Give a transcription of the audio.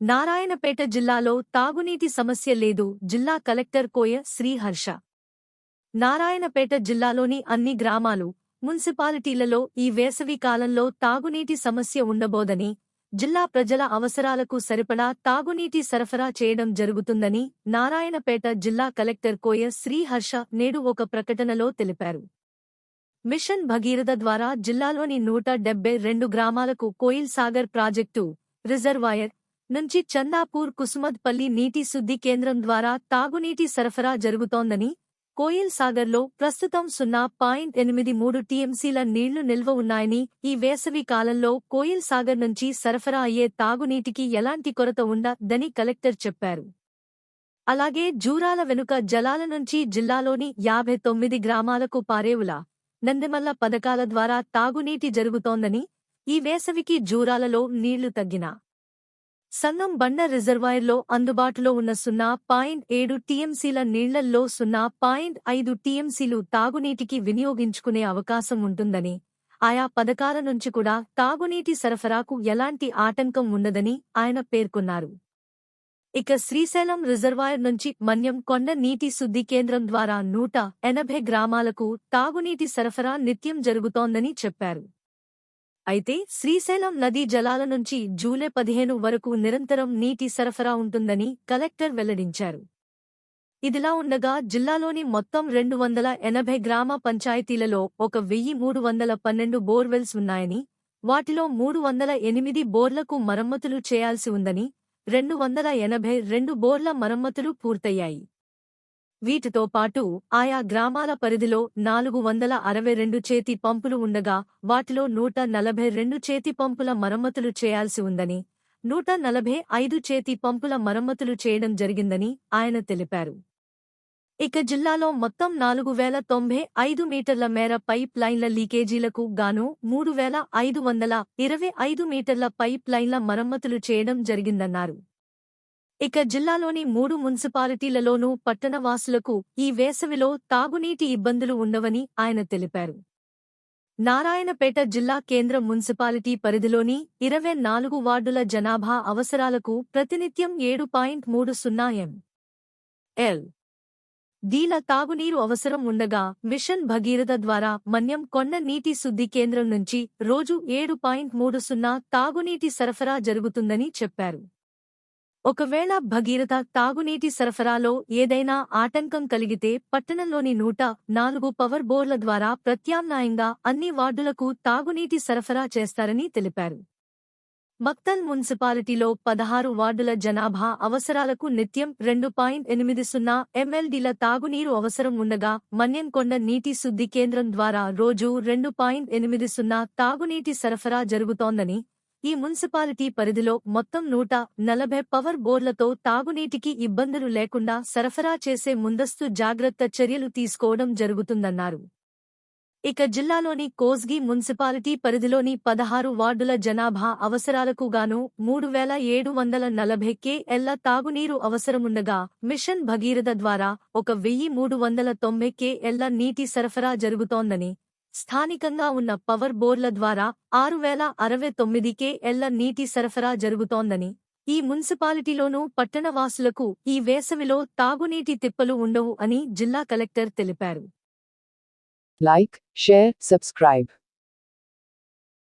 నారాయణపేట జిల్లాలో తాగునీటి సమస్య లేదు జిల్లా కలెక్టర్ కోయ శ్రీహర్ష. నారాయణపేట జిల్లాలోని అన్ని గ్రామాలు మున్సిపాలిటీలలో ఈ వేసవి కాలంలో తాగునీటి సమస్య ఉండబోదని జిల్లా ప్రజల అవసరాలకు సరిపడా తాగునీటి సరఫరా చేయడం జరుగుతుందని నారాయణపేట జిల్లా కలెక్టర్ కోయ శ్రీహర్ష నేడు ఒక ప్రకటనలో తెలిపారు. మిషన్ భగీరథ ద్వారా జిల్లాలోని నూట డెబ్బై రెండు గ్రామాలకు కోయిల్ సాగర్ ప్రాజెక్టు రిజర్వాయర్ నుంచి చందాపూర్ కుసుమద్పల్లి నీటి శుద్ధి కేంద్రం ద్వారా తాగునీటి సరఫరా జరుగుతోందని కోయిల్ సాగర్లో ప్రస్తుతం సున్నా పాయింట్ ఎనిమిది మూడు టీఎంసీల నీళ్ళు నిల్వ ఉన్నాయని ఈ వేసవి కాలంలో కోయిల్ సాగర్ నుంచి సరఫరా అయ్యే తాగునీటికి ఎలాంటి కొరత ఉండదని కలెక్టర్ చెప్పారు. అలాగే జూరాల వెనుక జలాల నుంచి జిల్లాలోని యాభై తొమ్మిది గ్రామాలకు పారేవుల నందిమల్ల పథకాల ద్వారా తాగునీటి జరుగుతోందని ఈ వేసవికి జూరాలలో నీళ్ళు తగ్గినా సంగం బండ రిజర్వాయర్లో అందుబాటులో ఉన్న సున్నా పాయింట్ ఏడు టీఎంసీల నీళ్ళల్లో సున్నా పాయింట్ ఐదు టీఎంసీలు తాగునీటికి వినియోగించుకునే అవకాశం ఉంటుందని ఆయా పథకాల నుంచి కూడా తాగునీటి సరఫరాకు ఎలాంటి ఆటంకం ఉండదని ఆయన పేర్కొన్నారు. ఇక శ్రీశైలం రిజర్వాయర్ నుంచి మన్యం కొండ నీటి శుద్ధి కేంద్రం ద్వారా నూట ఎనభై గ్రామాలకు తాగునీటి సరఫరా నిత్యం జరుగుతోందని చెప్పారు. అయితే శ్రీశైలం నదీ జలాల నుంచి జూలై పదిహేను వరకు నిరంతరం నీటి సరఫరా ఉంటుందని కలెక్టర్ వెల్లడించారు. ఇదిలా ఉండగా జిల్లాలోని మొత్తం రెండు వందల ఎనభై గ్రామ పంచాయతీలలో ఒక వెయ్యి మూడు వందల పన్నెండు బోర్వెల్స్ ఉన్నాయని వాటిలో మూడు వందల ఎనిమిది బోర్లకు మరమ్మతులు చేయాల్సి ఉందని రెండు వందల ఎనభై రెండు బోర్ల మరమ్మతులు పూర్తయ్యాయి. వీటితో పాటు ఆయా గ్రామాల పరిధిలో నాలుగు వందల అరవై రెండు చేతి పంపులు ఉండగా వాటిలో నూట నలభై రెండు చేతి పంపుల మరమ్మతులు చేయాల్సి ఉందని నూట నలభై ఐదు చేతి పంపుల మరమ్మతులు చేయడం జరిగిందని ఆయన తెలిపారు. ఇక జిల్లాలో మొత్తం నాలుగు వేల తొంభై ఐదు మీటర్ల మేర పైప్ లైన్ల లీకేజీలకు గాను మూడు వేల ఐదు వందల ఇరవై ఐదు మీటర్ల పైప్ లైన్ల మరమ్మతులు చేయడం జరిగిందన్నారు. ఇక జిల్లాలోని మూడు మున్సిపాలిటీలలోనూ పట్టణవాసులకు ఈ వేసవిలో తాగునీటి ఇబ్బందులు ఉండవని ఆయన తెలిపారు. నారాయణపేట జిల్లా కేంద్ర మున్సిపాలిటీ పరిధిలోని ఇరవై నాలుగు వార్డుల జనాభా అవసరాలకు ప్రతినిత్యం ఏడు పాయింట్ మూడు సున్నా ఎం. ఎల్. దీల తాగునీరు అవసరం ఉండగా మిషన్ భగీరథ ద్వారా మన్యం కొండ నీటి శుద్ధి కేంద్రం నుంచి రోజు ఏడు పాయింట్ మూడు సున్నా తాగునీటి సరఫరా జరుగుతుందని చెప్పారు. ఒకవేళ భగీరథ తాగునీటి సరఫరాలో ఏదైనా ఆటంకం కలిగితే పట్టణంలోని నూట నాలుగు పవర్ బోర్ల ద్వారా ప్రత్యామ్నాయంగా అన్ని వార్డులకు తాగునీటి సరఫరా చేస్తారని తెలిపారు. మక్తల్ మున్సిపాలిటీలో పదహారు వార్డుల జనాభా అవసరాలకు నిత్యం రెండు పాయింట్ ఎనిమిది సున్నా ఎంఎల్డీల తాగునీరు అవసరం ఉండగా మన్యంకొండ నీటి శుద్ధి కేంద్రం ద్వారా రోజూ రెండు పాయింట్ ఎనిమిది సున్నా తాగునీటి సరఫరా జరుగుతోందని ఈ మున్సిపాలిటీ పరిధిలో మొత్తం నూట నలభై పవర్ బోర్లతో తాగునీటికి ఇబ్బందులు లేకుండా సరఫరా చేసే ముందస్తు జాగ్రత్త చర్యలు తీసుకోవడం జరుగుతుందన్నారు. ఇక జిల్లాలోని కోస్గి మున్సిపాలిటీ పరిధిలోని పదహారు వార్డుల జనాభా అవసరాలకు గాను మూడు వేల ఏడు వందల నలభై కేఎల్ల తాగునీరు అవసరముండగా మిషన్ భగీరథ ద్వారా ఒక వెయ్యి మూడు వందల తొంభై కేఎల్ల నీటి సరఫరా జరుగుతోందని స్థానికంగా ఉన్న పవర్ బోర్ల ద్వారా ఆరు వేల అరవై తొమ్మిదికే ఎల్ల నీటి సరఫరా జరుగుతోందని. ఈ మున్సిపాలిటీలోనూ పట్టణవాసులకు ఈ వేసవిలో తాగునీటి తిప్పలు ఉండవు అని జిల్లా కలెక్టర్ తెలిపారు. Like share subscribe